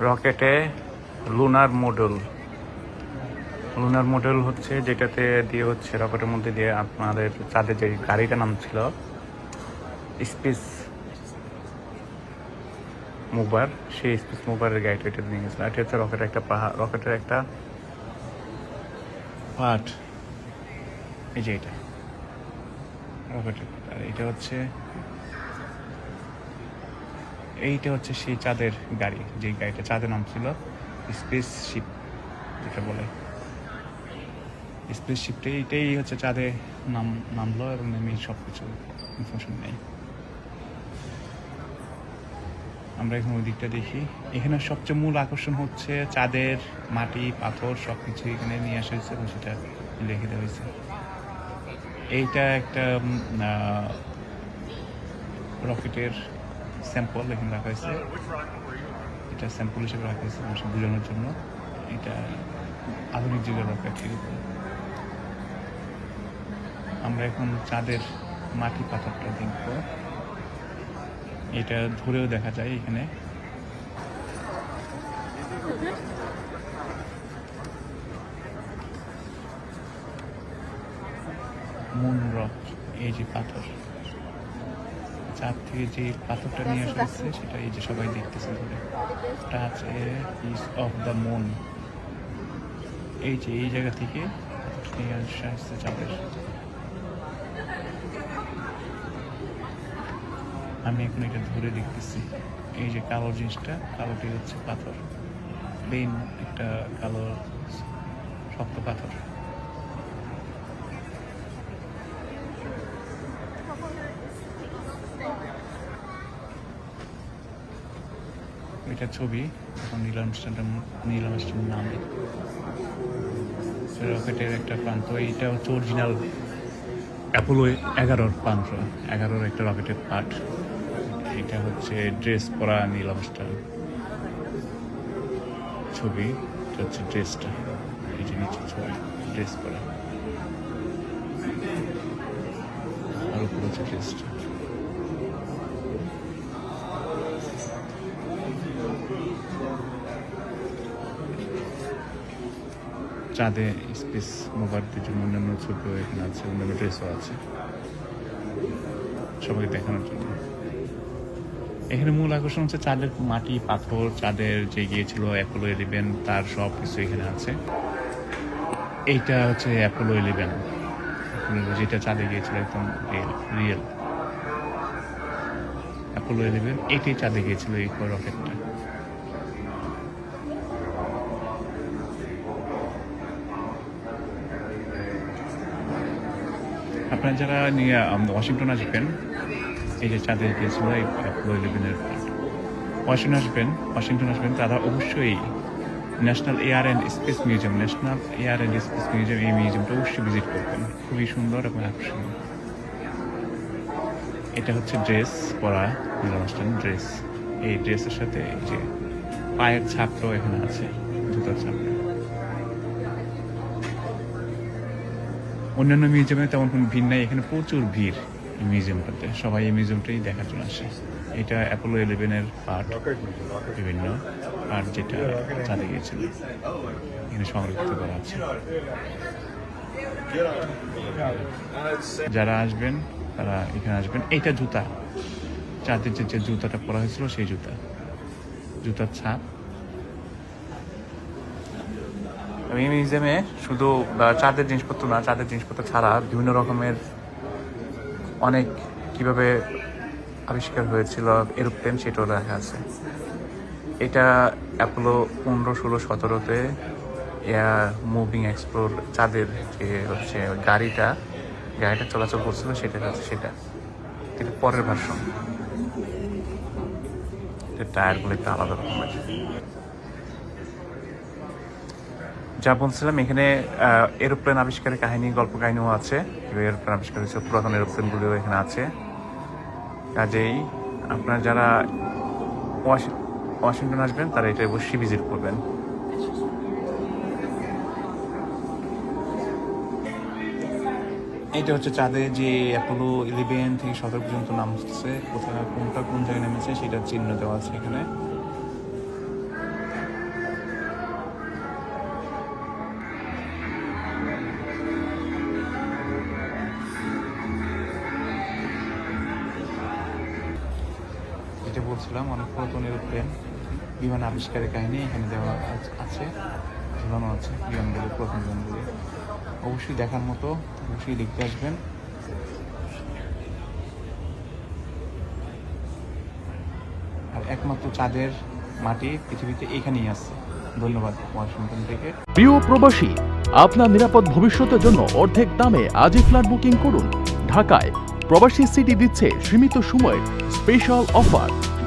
রকেটে lunar model lunar model হচ্ছে যেটাতে দিয়ে হচ্ছে রকেটের মধ্যে দিয়ে আপনাদের চাঁদের যে গাড়িটা নাম ছিল স্পেস মুভার সেই স্পেস মুভারের গাড়িটা এটা নিয়ে গেছিল। এটা হচ্ছে রকেটের একটা পাহাড় রকেটের একটা পার্ট এই যে এটা। রকেটের আর এটা হচ্ছে এইটা হচ্ছে সেই চাঁদের গাড়ি যে গাড়িটা চাঁদের নাম ছিল স্পেস শিপ যেটা বলে। স্পেস শিপটা এইটাই হচ্ছে চাঁদে নাম, নামলো এবং নেমে সব কিছু ইনফরমেশন নেই আমরা এখন ওই দিকটা দেখি। এখানে সবচেয়ে মূল আকর্ষণ হচ্ছে চাঁদের মাটি, পাথর সব কিছু এখানে নিয়ে আসা হয়েছে এবং সেটা রেখে দেওয়া হয়েছে। এইটা একটা রকেটের স্যাম্পল এখানে রাখা হয়েছে। এটা স্যাম্পল হিসেবে রাখা হয়েছে মানুষ বোঝানোর জন্য। এটা আধুনিক যুগের রকেট এরকম আমরা এখন চাঁদের মাটি পাথরটা দেখব। এটা ধরেও দেখা যায় এখানে। মুন রক এই যে পাথর। চাঁদ থেকে যে পাথরটা নিয়ে আসা হচ্ছে, সেটা এই যে সবাই দেখতেছে ধরে। টাচ আছে পিস অফ দ্য মুন এই যে, এই জায়গা থেকে নিয়ে আসা হচ্ছে চাঁদের। আমি এখন এটা ধরে দেখতেছি। এই যে কালো জিনিসটা কালোটি হচ্ছে পাথর। প্লেন একটা কালো শক্ত পাথর এটা ছবি, এখন নীল আর্মস্ট্রংটা নীল আর্মস্ট্রং নামে। রকেটের একটা প্রান্ত, এইটা হচ্ছে অরিজিনাল অ্যাপোলো এগারোর প্রান্ত, এগারোর একটা রকেটের পার্ট এটা হচ্ছে ড্রেস পরা নীল আর্মস্ট্রং ছবি, এটা হচ্ছে ড্রেসটা এই যে নিচে ছবি ড্রেস পরা। আর উপরে হচ্ছে ড্রেসটা চাঁদে স্পেস মোবারদের জন্য অন্যান্য ছবিও এখানে আছে অন্যান্য ড্রেসও আছে। সবাইকে দেখানোর জন্য। এখানে মূল আকর্ষণ হচ্ছে চাঁদের মাটি, পাথর, চাঁদের যে গিয়েছিল অ্যাপোলো ইলেভেন তার সব কিছু এখানে আছে। এইটা হচ্ছে অ্যাপোলো ইলেভেন যেটা চাঁদে গিয়েছিল একদম রিয়েল অ্যাপোলো ইলেভেন এটাই চাঁদে গিয়েছিল এই রকেটটা আপনারা যারা নিয়ে ওয়াশিংটন আসবেন, এই যে চাঁদে গিয়েছিল এই ইলেভেনের ওয়াশিংটন আসবেন ওয়াশিংটন আসবেন, তারা অবশ্যই national air and space museum national air and space museum এই মিউজিয়ামটা অবশ্যই ভিজিট করবেন। খুবই সুন্দর এবং আকর্ষণীয়। এটা হচ্ছে ড্রেস পরা অনুষ্ঠান, ড্রেস। এই ড্রেসের সাথে এই যে পায়ের ছাপটাও এখানে আছে জুতার ছাপটা অন্যান্য মিউজিয়ামে তেমন কোনো ভিড় নাই। এখানে প্রচুর ভিড় এই মিউজিয়ামটাতে সবাই এই মিউজিয়ামটাই দেখার জন্য আসে। এটা অ্যাপোলো ইলেভেনের পার্ট বিভিন্ন পার্ট যেটা চাঁদে গিয়েছিল। এখানে সংরক্ষিত করা আছে। যারা আসবেন, তারা এখানে আসবেন। এইটা জুতা। চাঁদের যে জুতাটা পরা হয়েছিল, সেই জুতা। জুতার ছাপ। এই মিউজিয়ামে শুধু চাঁদের জিনিসপত্র না, চাঁদের জিনিসপত্র ছাড়া বিভিন্ন রকমের অনেক কীভাবে আবিষ্কার হয়েছিল এরোপ্লেন সেটাও দেখা আছে। এটা অ্যাপোলো পনেরো, ষোলো, সতেরোতে মুভিং এক্সপ্লোর চাঁদের যে হচ্ছে গাড়িটা গাড়িটা চলাচল করছিল সেটা হচ্ছে সেটা। কিন্তু পরের ভার্সন টায়ারগুলো একটু আলাদা রকমের। যা বলছিলাম, এখানে এরোপ্লেন আবিষ্কারের কাহিনী গল্প কাহিনীও আছে এরোপ্লেন আবিষ্কার হয়েছে, পুরাতন এরোপ্লেনগুলিও এখানে আছে। কাজেই আপনারা যারা ওয়াশি- ওয়াশিংটন আসবেন, তারা এটা অবশ্যই ভিজিট করবেন। এটা হচ্ছে চাঁদে যে অ্যাপোলো ইলেভেন থেকে সতেরো পর্যন্ত নামছে, কোথায় কোনটা কোন জায়গায় নেমেছে সেটা চিহ্ন দেওয়া আছে এখানে। বলছিলাম অনেক পুরাতন এরোপ্লেন, বিমান আবিষ্কারের কাহিনী এখানে দেওয়া আছে, ঝুলানো আছে, বিমানগুলো, পুরাতন বিমানগুলো। অবশ্যই দেখার মতো, অবশ্যই দেখতে আসবেন। আর একমাত্র চাঁদের মাটি পৃথিবীতে এখানেই আছে। ধন্যবাদ ওয়াশিংটন থেকে। প্রিয় প্রবাসী, আপনার নিরাপদ ভবিষ্যতের জন্য অর্ধেক দামে আজই ফ্ল্যাট বুকিং করুন। ঢাকায় প্রবাসী সিটি দিচ্ছে সীমিত সময়ের স্পেশাল অফার।